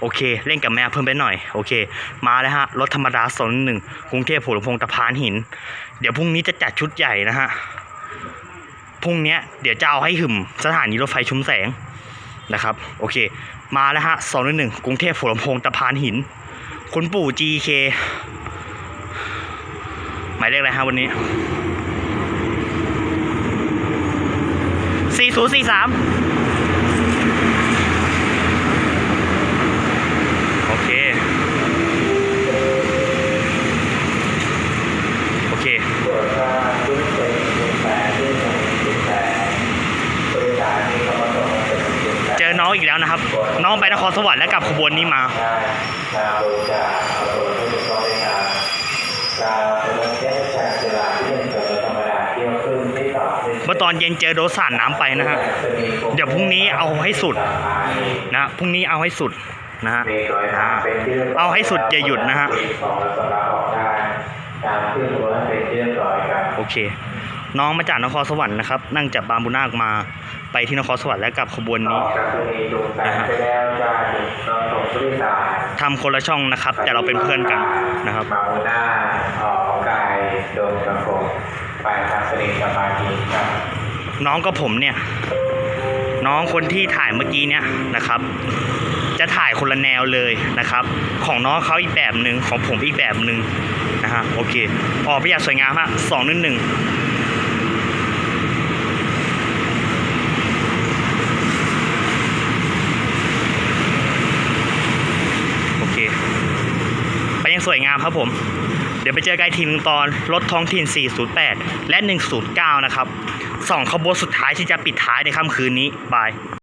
โอเค เล่นกับแม่เพิ่มไปหน่อย โอเค มาแล้วฮะ รถธรรมดาสนหนึ่งกรุงเทพหัวลำโพงตะพานหิน เดี๋ยวพรุ่งนี้จะจัดชุดใหญ่นะฮะ พรุ่งนี้เดี๋ยวจะเอาให้หึมสถานีรถไฟชุมแสงนะครับ โอเค มาแล้วฮะสองหนึ่งกรุงเทพหัวลำโพงตะพานหิน คุณปู่ GK หมายเลขอะไรฮะวันนี้ 4043 องอีกแล้วนะครับ น้องไปนครสวรรค์และกลับขบวนนี้มาเมื่อตอนเย็นเจอโดสานน้ำไปนะฮะเดี๋ยวพรุ่งนี้เอาให้สุดนะพรุ่งนี้เอาให้สุดนะฮะเอาให้สุดจะหยุดนะฮะโอเค น้องมาจากนครสวรรค์นะครับ นั่งจากบางบุนาคมาไปที่นครสวรรค์และกลับขบวนอนี้อกจากตัวนี้ดูแสงไปแล้วจะนอนส่งผู้โดยสารทำคนละช่องนะครับ แต่เราเป็นเพื่อนกันนะครับมาโมนาออกของกายโดมกระโปรงไปทางสลิงสปากีครับน้องกับผมเนี่ย น้องคนที่ถ่ายเมื่อกี้เนี่ยนะครับ จะถ่ายคนละแนวเลยนะครับ ของน้องเขาอีกแบบหนึ่งของผมอีกแบบหนึ่งนะฮะโอเคออกไปอย่างสวยงามฮะสองหนึ่งหนึ่งโอเค ไปยั งสวยงามครับผม เดี๋ยวไปเจอกันอีกทีหนึงตอนรถท้องถิ่น 408 และ 109 นะครับสองขบวนสุดท้ายที่จะปิดท้ายในค่ำคืนนี้บาย